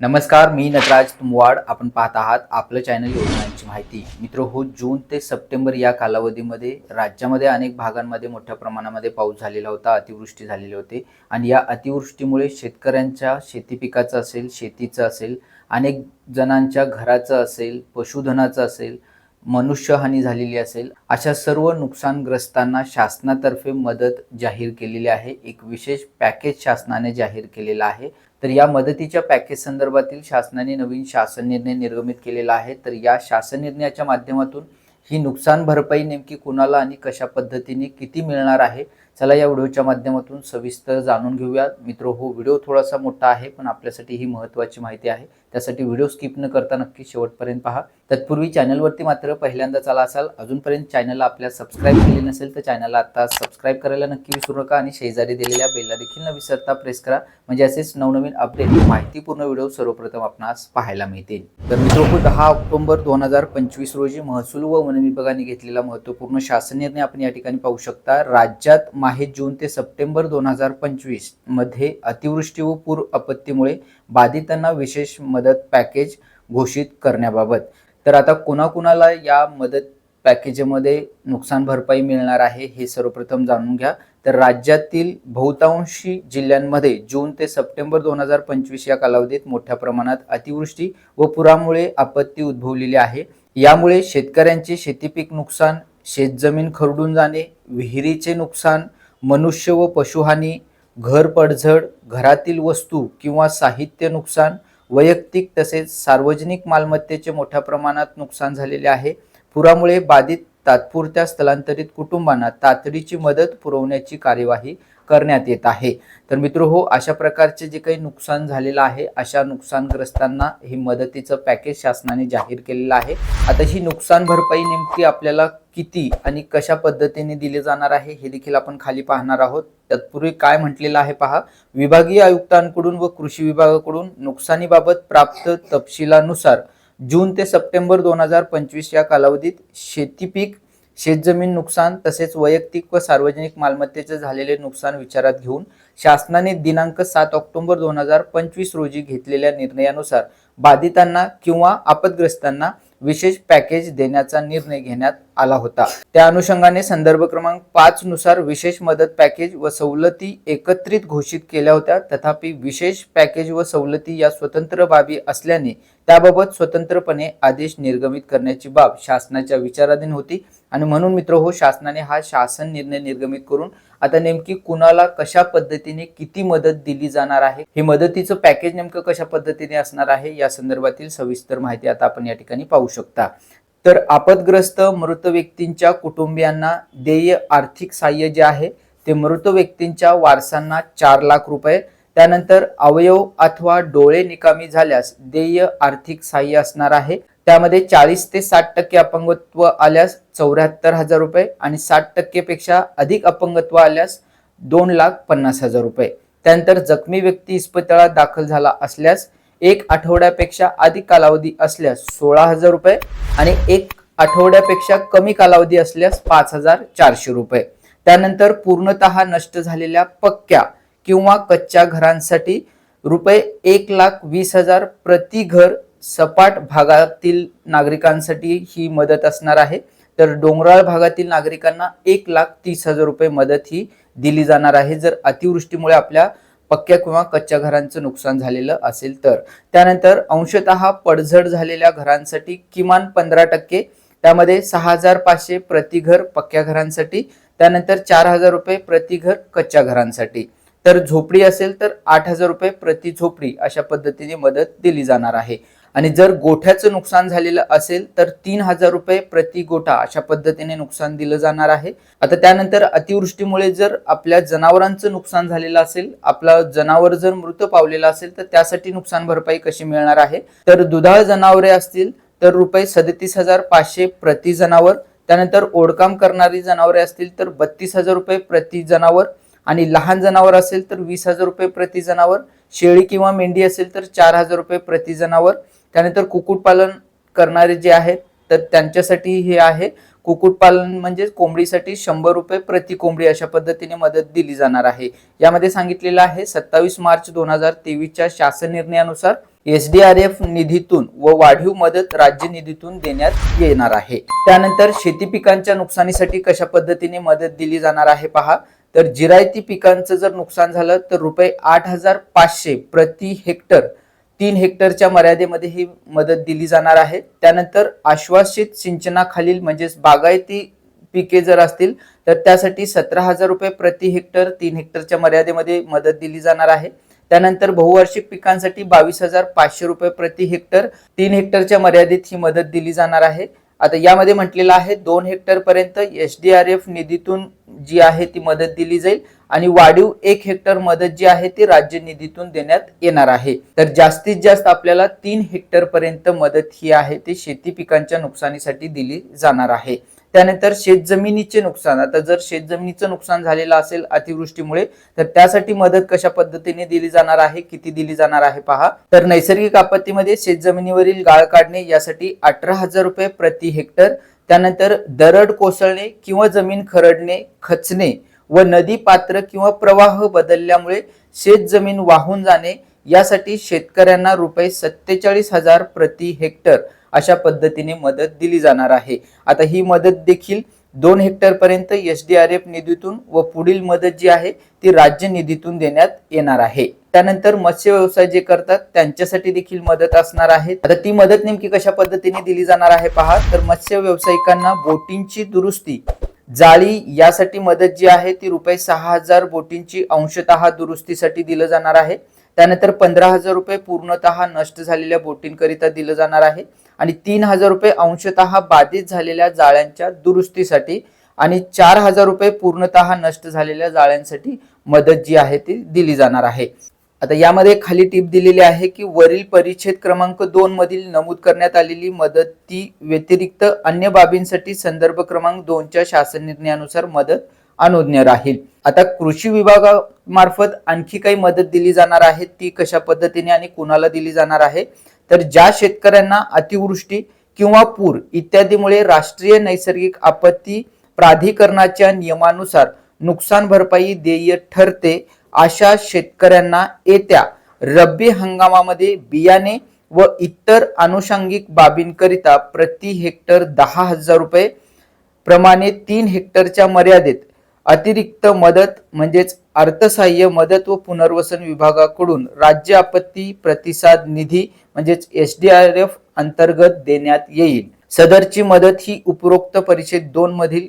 नमस्कार मी नटराज तुमवाड. आपण पाहत आहात आपलं चॅनल योजनांची माहिती. मित्र हो जून ते सप्टेंबर या कालावधीमध्ये राज्यामध्ये अनेक भागांमध्ये मोठ्या प्रमाणामध्ये पाऊस झालेला होता अतिवृष्टी झालेली होती. आणि या अतिवृष्टीमुळे शेतकऱ्यांच्या शेती पिकाचं असेल शेतीचं असेल अनेक जणांच्या घराचं असेल पशुधनाचं असेल मनुष्यहानी झालेली असेल अशा सर्व नुकसानग्रस्तांना शासनातर्फे मदत जाहीर केलेली आहे. एक विशेष पॅकेज शासनाने जाहीर केलेलं आहे. तर या मदतीच्या पॅकेज संदर्भातील शासनाने नवीन शासन निर्णय निर्गमित केलेला आहे. तर या शासन निर्णयाच्या माध्यमातून ही नुकसान भरपाई नेमकी कुणाला आणि कशा पद्धतीने किती मिळणार आहे चला या व्हिडिओच्या माध्यमातून सविस्तर जाणून घेऊया मित्र हो व्हिडिओ थोडासा मोठा आहे पण आपल्यासाठी ही महत्त्वाची माहिती आहे. त्यासाठी व्हिडिओ स्किप न करता नक्की शेवटपर्यंत पहा. तत्पूर्वी चॅनलवरती मात्र पहिल्यांदा चला असाल अजूनपर्यंत चॅनलला आपल्या सबस्क्राईब केले नसेल तर चॅनलला आता सबस्क्राईब करायला नक्की विसरू नका आणि शेजारी दिलेल्या बेलला देखील न विसरता प्रेस करा. म्हणजे असेच नवनवीन अपडेट माहितीपूर्ण व्हिडिओ सर्वप्रथम आपणास पाहायला मिळतील. तर मित्र दहा ऑक्टोबर दोन हजार पंचवीस रोजी महसूल व वन विभागाने घेतलेला महत्त्वपूर्ण शासन निर्णय आपण या ठिकाणी पाहू शकता. राज्यात माहे जून ते सप्टेंबर दोन हजार पंचवीसमध्ये अतिवृष्टी व पूर आपत्तीमुळे बाधितांना विशेष मदत पॅकेज घोषित करण्याबाबत. तर आता कुणाकुणाला या मदत पॅकेजमध्ये नुकसान भरपाई मिळणार आहे हे सर्वप्रथम जाणून घ्या. तर राज्यातील बहुतांशी जिल्ह्यांमध्ये जून ते सप्टेंबर दोन हजार पंचवीस या कालावधीत मोठ्या प्रमाणात अतिवृष्टी व पुरामुळे आपत्ती उद्भवलेली आहे. यामुळे शेतकऱ्यांचे शेतीपीक नुकसान शेतजमीन खरडून जाणे विहिरीचे नुकसान मनुष्य व पशुहानी घर पडझड घरातील वस्तू किंवा साहित्य नुकसान वैयक्तिक तसेच सार्वजनिक मालमत्तेचे मोठ्या प्रमाणात नुकसान झालेले आहे. पुरामुळे बाधित तात्पुरत्या स्थलांतरित कुटुंबांना तातडीची मदत पुरवण्याची कार्यवाही करण्यात येत आहे. तर मित्र हो अशा प्रकारचे जे काही नुकसान झालेलं आहे अशा नुकसानग्रस्तांना ही मदतीचं पॅकेज शासनाने जाहीर केलेलं आहे. आता ही नुकसान भरपाई नेमकी आपल्याला किती आणि कशा पद्धतीने दिली जाणार आहे हे देखील आपण खाली पाहणार आहोत. तत्पूर्वी काय म्हटलेलं आहे पहा. विभागीय आयुक्तांकडून व कृषी विभागाकडून नुकसानीबाबत प्राप्त तपशिलानुसार जून ते सप्टेंबर दोन हजार पंचवीस या कालावधीत शेतीपीक शेतजमीन नुकसान तसेच वैयक्तिक व सार्वजनिक मालमत्तेचे झालेले नुकसान विचारात घेऊन शासनाने दिनांक सात ऑक्टोबर दोन हजार पंचवीस रोजी घेतलेल्या निर्णयानुसार बाधितांना किंवा आपदग्रस्तांना विशेष पॅकेज देण्याचा निर्णय घेण्यात आला होता. त्या अनुषंगाने संदर्भ क्रमांक पाच नुसार विशेष मदत पॅकेज व सवलती एकत्रित घोषित केल्या होत्या. तथापि विशेष पॅकेज व सवलती या स्वतंत्र बाबी असल्याने त्याबाबत स्वतंत्रपणे आदेश निर्गमित करण्याची बाब शासनाच्या विचाराधीन होती. आणि म्हणून मित्र हो शासनाने हा शासन निर्णय निर्गमित करून आता नेमकी कुणाला कशा पद्धतीने किती मदत दिली जाणार आहे हे मदतीचं पॅकेज नेमकं कशा पद्धतीने असणार आहे या संदर्भातील सविस्तर माहिती आता आपण या ठिकाणी पाहू शकता. तर आपदग्रस्त मृत व्यक्तींच्या कुटुंबियांना देय आर्थिक सहाय्य जे आहे ते मृत व्यक्तींच्या वारसांना चार लाख रुपये त्यानंतर अवयव अथवा डोळे निकामी झाल्यास देय आर्थिक सहाय्य असणार आहे त्यामध्ये चाळीस ते साठ टक्के अपंगत्व आल्यास चौऱ्याहत्तर हजार रुपये आणि साठ टक्केपेक्षा अधिक अपंगत्व आल्यास दोन लाख पन्नास हजार रुपये. त्यानंतर जखमी व्यक्ती इस्पितळात दाखल झाला असल्यास एक आठवड्यापेक्षा अधिक कालावधी असल्यास सोळा हजार रुपये आणि एक आठवड्यापेक्षा कमी कालावधी असल्यास पाच हजार चारशे रुपये. त्यानंतर पूर्णतः नष्ट झालेल्या पक्क्या किंवा कच्च्या घरांसाठी रुपये एक लाख वीस हजार प्रति घर सपाट भागातील नागरिकांसाठी ही मदत असणार आहे. तर डोंगराळ भागातील नागरिकांना एक लाख तीस हजार रुपये मदत ही दिली जाणार आहे. जर अतिवृष्टीमुळे आपल्या पक्क्या किंवा कच्च्या घरांचं नुकसान झालेलं असेल तर. त्यानंतर अंशतः पडझड झालेल्या घरांसाठी किमान पंधरा टक्के त्यामध्ये सहा हजार पाचशे प्रतिघर पक्क्या घरांसाठी त्यानंतर चार हजार रुपये प्रति घर कच्च्या घरांसाठी. तर झोपडी असेल तर आठ हजार रुपये प्रति झोपडी अशा पद्धतीने मदत दिली जाणार आहे. आणि जर गोठ्याचं नुकसान झालेलं असेल तर तीन हजार रुपये प्रति गोठा अशा पद्धतीने नुकसान दिलं जाणार आहे. आता त्यानंतर अतिवृष्टीमुळे जर आपल्या जनावरांचं नुकसान झालेलं असेल आपला जनावर जर मृत पावलेला असेल तर त्यासाठी नुकसान भरपाई कशी मिळणार आहे? तर दुधाळ जनावरे असतील तर रुपये सदतीस हजार पाचशे प्रति जनावर त्यानंतर ओढकाम करणारी जनावरे असतील तर बत्तीस हजार रुपये प्रति जनावर आणि लहान जनावर असेल तर वीस हजार रुपये प्रति जनावर शेळी किंवा मेंढी असेल तर चार हजार रुपये प्रति जनावर त्यानंतर कुक्कुटपालन करणारे जे आहेत तर त्यांच्यासाठी हे आहे. कुक्कुटपालन म्हणजे कोंबडीसाठी शंभर रुपये प्रति कोंबडी अशा पद्धतीने मदत दिली जाणार आहे. यामध्ये सांगितलेलं आहे सत्तावीस मार्च दोन हजार तेवीसच्या शासन निर्णयानुसार एस डी आर एफ निधीतून व वाढीव मदत राज्य निधीतून देण्यात येणार आहे. त्यानंतर शेती पिकांच्या नुकसानीसाठी कशा पद्धतीने मदत दिली जाणार आहे पहा. तर जिरायती पिकांचं जर नुकसान झालं तर रुपये आठ हजार पाचशे प्रति हेक्टर तीन हेक्टरच्या मर्यादेमध्ये ही मदत दिली जाणार आहे. त्यानंतर आश्वासित सिंचनाखालील म्हणजेच बागायती पिके जर असतील तर त्यासाठी सतरा हजार रुपये प्रति हेक्टर तीन हेक्टरच्या मर्यादेमध्ये मदत दिली जाणार आहे. त्यानंतर बहुवार्षिक पिकांसाठी बावीस हजार पाचशे रुपये प्रति हेक्टर तीन हेक्टरच्या मर्यादेत ही मदत दिली जाणार आहे. आता यामध्ये म्हटलेलं आहे दोन हेक्टर पर्यंत एस डी आर एफ निधीतून जी आहे ती मदत दिली जाईल आणि वाढीव एक हेक्टर मदत जी आहे ती राज्य निधीतून देण्यात येणार आहे. तर जास्तीत जास्त आपल्याला तीन हेक्टर पर्यंत मदत ही आहे ती शेती पिकांच्या नुकसानीसाठी दिली जाणार आहे. त्यानंतर शेतजमिनीचे नुकसान. आता जर शेतजमिनीचं नुकसान झालेलं असेल अतिवृष्टीमुळे तर त्यासाठी मदत कशा पद्धतीने दिली जाणार आहे किती दिली जाणार आहे पहा. तर नैसर्गिक आपत्तीमध्ये शेतजमिनीवरील गाळ काढणे यासाठी अठरा हजार रुपये प्रति हेक्टर त्यानंतर दरड कोसळणे किंवा जमीन खरडणे खचणे व नदी पात्र किंवा प्रवाह बदलल्यामुळे शेतजमीन वाहून जाणे यासाठी शेतकऱ्यांना रुपये सत्तेचाळीस हजार प्रति हेक्टर अशा पद्धतीने मदत दिली जाणार आहे. आता ही मदत देखील दोन हेक्टर पर्यंत एस डी आर एफ निधीतून व पुढील मदत जी आहे ती राज्य निधीतून देण्यात येणार आहे. त्यानंतर मत्स्य व्यवसाय जे करतात त्यांच्यासाठी देखील मदत असणार आहे. आता ती मदत नेमकी कशा पद्धतीने दिली जाणार आहे पहा. तर मत्स्य व्यावसायिकांना बोटींची दुरुस्ती जाळी यासाठी मदत जी आहे ती रुपये सहा हजार बोटींची अंशतः दुरुस्तीसाठी दिलं जाणार आहे. त्यानंतर पंधरा हजार रुपये पूर्णतः नष्ट झालेल्या बोटींकरिता दिलं जाणार आहे आणि तीन हजार रुपये अंशतः बाधित झालेल्या जाळ्यांच्या दुरुस्तीसाठी आणि चार हजार रुपये पूर्णतः नष्ट झालेल्या जाळ्यांसाठी मदत जी आहे ती दिली जाणार आहे. आता यामध्ये खाली टीप दिलेली आहे की वरील परिच्छेद क्रमांक दोन मधील नमूद करण्यात आलेली मदती व्यतिरिक्त अन्य बाबींसाठी संदर्भ क्रमांक दोनच्या शासन निर्णयानुसार मदत अनुज्ञ राहील. आता कृषी विभागामार्फत आणखी काही मदत दिली जाणार आहे? ती कशा पद्धतीने आणि कुणाला दिली जाणार आहे? तर ज्या शेतकऱ्यांना अतिवृष्टी किंवा पूर इत्यादीमुळे राष्ट्रीय नैसर्गिक आपत्ती प्राधिकरणाच्या नियमानुसार नुकसान भरपाई देय ठरते अशा शेतकऱ्यांना येत्या रब्बी हंगामामध्ये बियाणे व इतर अनुषंगिक बाबींकरिता प्रति हेक्टर दहा हजार रुपये प्रमाणे तीन हेक्टरच्या मर्यादेत अतिरिक्त मदत म्हणजेच अर्थसहाय्य मदत व पुनर्वसन विभागाकडून राज्य आपत्ती प्रतिसाद निधी म्हणजेच एस डी आर एफ अंतर्गत देण्यात येईल. सदरची मदत ही उपरोक्त परिषद दोन मधील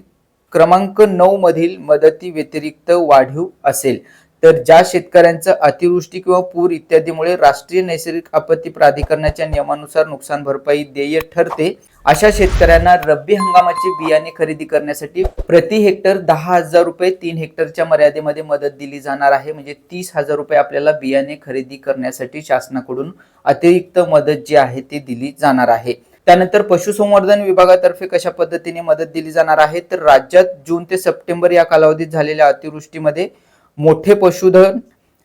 क्रमांक नऊ मधील मदती व्यतिरिक्त वाढीव असेल. तर ज्या शेतकऱ्यांचं अतिवृष्टी किंवा पूर इत्यादीमुळे राष्ट्रीय नैसर्गिक आपत्ती प्राधिकरणाच्या नियमानुसार नुकसान भरपाई देय ठरते अशा शेतकऱ्यांना रब्बी हंगामाचे बियाणे खरेदी करण्यासाठी प्रति हेक्टर दहा हजार रुपये तीन हेक्टरच्या मर्यादेमध्ये मदत दिली जाणार आहे. म्हणजे तीस हजार रुपये आपल्याला बियाणे खरेदी करण्यासाठी शासनाकडून अतिरिक्त मदत जी आहे ती दिली जाणार आहे. त्यानंतर पशुसंवर्धन विभागातर्फे कशा पद्धतीने मदत दिली जाणार आहे? तर राज्यात जून ते सप्टेंबर या कालावधीत झालेल्या अतिवृष्टीमध्ये मोठे पशुधन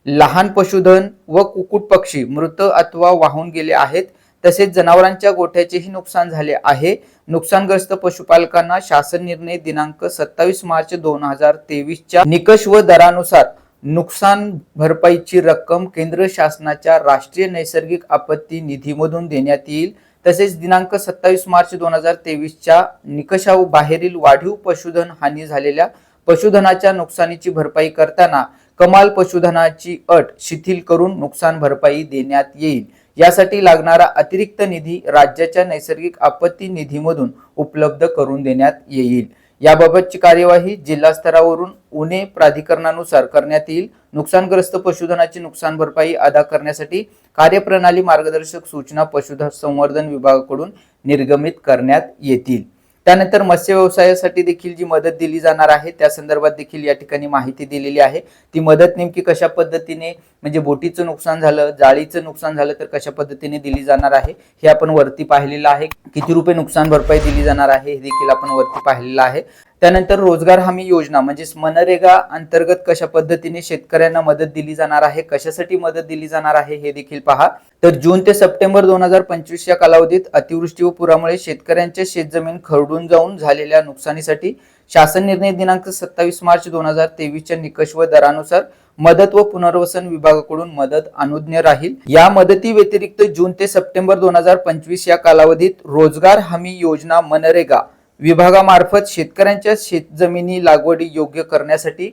लहान पशुधन व कुकुट पक्षी मृत अथवा वाहून गेले आहेत. तसेच जनावरांच्या गोठ्याचेही नुकसान झाले आहे. नुकसानग्रस्त पशुपालकांना शासन निर्णय दिनांक सत्तावीस मार्च दोन हजार तेवीसच्या निकष व दरानुसार नुकसान भरपाईची रक्कम केंद्र शासनाच्या राष्ट्रीय नैसर्गिक आपत्ती निधीमधून देण्यात येईल. तसेच दिनांक सत्तावीस मार्च दोन हजार तेवीसच्या निकषाबाहेरील वाढीव पशुधन हानी झालेल्या पशुधनाच्या नुकसानीची भरपाई करताना कमाल पशुधनाची अट शिथिल करून नुकसान भरपाई देण्यात येईल. यासाठी लागणारा अतिरिक्त निधी राज्याच्या नैसर्गिक आपत्ती निधीमधून उपलब्ध करून देण्यात येईल. याबाबतची कार्यवाही जिल्हा स्तरावरून उणे प्राधिकरणानुसार करण्यात येईल. नुकसानग्रस्त पशुधनाची नुकसान भरपाई अदा करण्यासाठी कार्यप्रणाली मार्गदर्शक सूचना पशुधन संवर्धन विभागाकडून निर्गमित करण्यात येतील. त्यानंतर मत्स्य व्यवसायासाठी देखील जी मदत दिली जाणार आहे त्या संदर्भात देखील या ठिकाणी माहिती दिलेली आहे. ती मदत नेमकी कशा पद्धतीने म्हणजे बोटीचं नुकसान झालं जाळीचं नुकसान झालं तर कशा पद्धतीने दिली जाणार आहे हे आपण वरती पाहिलेलं आहे. किती रुपये नुकसान भरपाई दिली जाणार आहे हे देखील आपण वरती पाहिलेलं आहे. त्यानंतर रोजगार हमी योजना म्हणजेच मनरेगा अंतर्गत कशा पद्धतीने शेतकऱ्यांना मदत दिली जाणार आहे कशासाठी मदत दिली जाणार आहे हे देखील पहा. तर जून ते सप्टेंबर दोन हजार पंचवीस या कालावधीत अतिवृष्टी व पुरामुळे शेतकऱ्यांच्या शेतजमीन खरडून जाऊन झालेल्या नुकसानीसाठी शासन निर्णय दिनांक सत्तावीस मार्च दोन हजार तेवीसच्या निकष व दरानुसार मदत व पुनर्वसन विभागाकडून मदत अनुज्ञ राहील. या मदती व्यतिरिक्त जून ते सप्टेंबर दोन हजार पंचवीस या कालावधीत रोजगार हमी योजना मनरेगा विभागामार्फत शेतकऱ्यांच्या शेतजमिनी लागवडी योग्य करण्यासाठी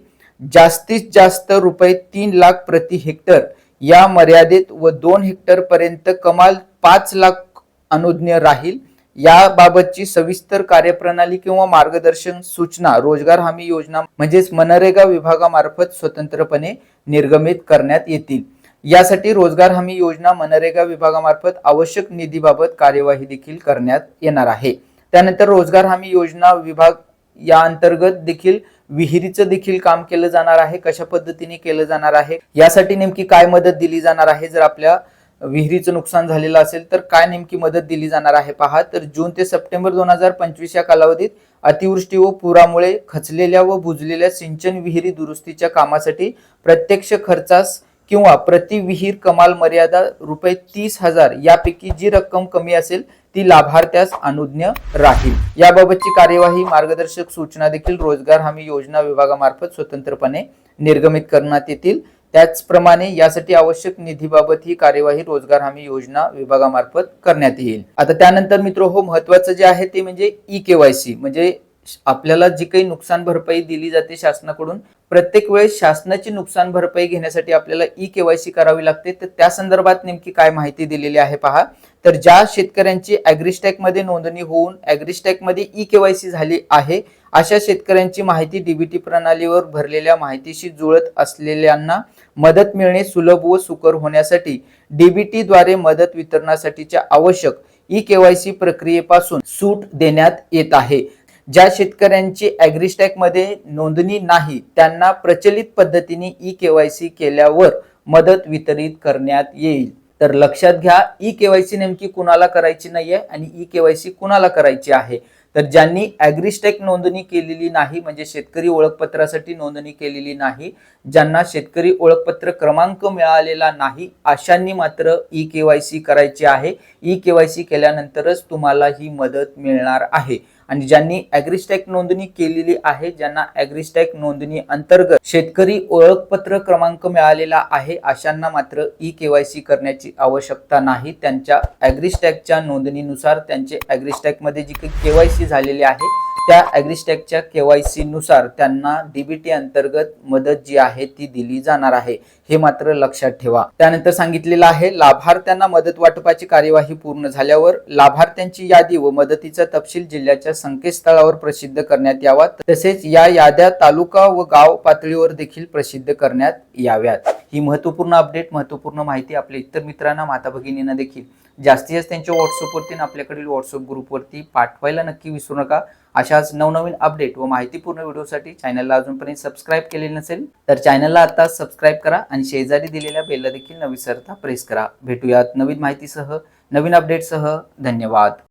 जास्तीत जास्त रुपये तीन लाख प्रति हेक्टर या मर्यादेत व दोन हेक्टर पर्यंत कमाल पाच लाख अनुज्ञ राहील. याबाबतची सविस्तर कार्यप्रणाली किंवा मार्गदर्शन सूचना रोजगार हमी योजना म्हणजेच मनरेगा विभागामार्फत स्वतंत्रपणे निर्गमित करण्यात येतील. यासाठी रोजगार हमी योजना मनरेगा विभागामार्फत आवश्यक निधीबाबत कार्यवाही देखील करण्यात येणार आहे. त्यानंतर रोजगार हमी योजना विभाग या अंतर्गत देखील विहिरीचं देखील काम केलं जाणार आहे कशा पद्धतीने केलं जाणार आहे यासाठी नेमकी काय मदत दिली जाणार आहे? जर आपल्या विहिरीचं नुकसान झालेलं असेल तर काय नेमकी मदत दिली जाणार आहे पहा. तर जून ते सप्टेंबर दोन हजार पंचवीस या कालावधीत अतिवृष्टी व पुरामुळे खचलेल्या व बुजलेल्या सिंचन विहिरी दुरुस्तीच्या कामासाठी प्रत्यक्ष खर्चास किंवा प्रति विहीर कमाल मर्यादा रुपये तीस हजार यापैकी जी रक्कम कमी असेल ती लाभार्थ्यास अनुज्ञ राहील. याबाबतची कार्यवाही मार्गदर्शक सूचना देखील रोजगार हमी योजना विभागामार्फत स्वतंत्रपणे निर्गमित करण्यात येतील. त्याचप्रमाणे यासाठी आवश्यक निधीबाबत ही कार्यवाही रोजगार हमी योजना विभागामार्फत करण्यात येईल. आता त्यानंतर मित्र हो महत्वाचं जे आहे ते म्हणजे ई केवायसी म्हणजे आपल्याला जी काही नुकसान भरपाई दिली जाते शासनाकडून प्रत्येक वेळेस शासनाची नुकसान भरपाई घेण्यासाठी आपल्याला ई केवायसी करावी लागते. तर त्या संदर्भात नेमकी काय माहिती दिलेली आहे पहा. तर ज्या शेतकऱ्यांची अॅग्रिस्टॅकमध्ये नोंदणी होऊन अॅग्रिस्टॅकमध्ये ई केवायसी झाली आहे अशा शेतकऱ्यांची माहिती डीबीटी प्रणालीवर भरलेल्या माहितीशी जुळत असलेल्यांना मदत मिळणे सुलभ व सुकर होण्यासाठी डीबीटी द्वारे मदत वितरणासाठीच्या आवश्यक ई केवायसी प्रक्रियेपासून सूट देण्यात येत आहे. ज्या शेतकऱ्यांची ॲग्रीस्टॅकमध्ये नोंदणी नाही त्यांना प्रचलित पद्धतीने ई केवायसी केल्यावर मदत वितरित करण्यात येईल. तर लक्षात घ्या ई केवायसी नेमकी कुणाला करायची नाहीये आणि ई केवायसी कुणाला करायची आहे? तर ज्यांनी ॲग्रीस्टॅक नोंदणी केलेली नाही म्हणजे शेतकरी ओळखपत्रासाठी नोंदणी केलेली नाही ज्यांना शेतकरी ओळखपत्र क्रमांक मिळालेला नाही अशांनी मात्र ई केवायसी करायची आहे. ई केवायसी केल्यानंतरच तुम्हाला ही मदत मिळणार आहे. आणि ज्यांनी अॅग्रिस्टॅक नोंदणी केलेली आहे ज्यांना अॅग्रिस्टॅक नोंदणी अंतर्गत शेतकरी ओळखपत्र क्रमांक मिळालेला आहे अशांना मात्र ई केवायसी करण्याची आवश्यकता नाही. त्यांच्या अॅग्रिस्टॅकच्या नोंदणीनुसार त्यांचे अॅग्रिस्टॅकमध्ये जी काही केवायसी झालेली आहे त्या अॅग्रिस्टॅकच्या केवायसी नुसार त्यांना डीबीटी अंतर्गत मदत जी आहे ती दिली जाणार आहे हे मात्र लक्षात ठेवा. त्यानंतर सांगितलेलं आहे लाभार्थ्यांना मदत वाटपाची कार्यवाही पूर्ण झाल्यावर लाभार्थ्यांची यादी व मदतीचा तपशील जिल्ह्याच्या संकेतस्थळावर प्रसिद्ध करण्यात यावा तसेच या याद्या तालुका व गाव पातळीवर देखील प्रसिद्ध करण्यात याव्यात. ही महत्त्वपूर्ण अपडेट महत्त्वपूर्ण माहिती आपल्या इतर मित्रांना माता भगिनींना देखील जास्तीत जास्त त्यांच्या व्हॉट्सअपवरती आणि आपल्याकडील व्हॉट्सअप ग्रुपवरती पाठवायला नक्की विसरू नका. अशाच नवनवीन अपडेट व माहितीपूर्ण व्हिडिओसाठी चॅनलला अजूनपर्यंत सबस्क्राईब केले नसेल तर चॅनलला आता सबस्क्राईब करा आणि शेजारी दिलेल्या बेलला देखील न विसरता प्रेस करा. भेटूयात नवीन माहितीसह नवीन अपडेटसह धन्यवाद.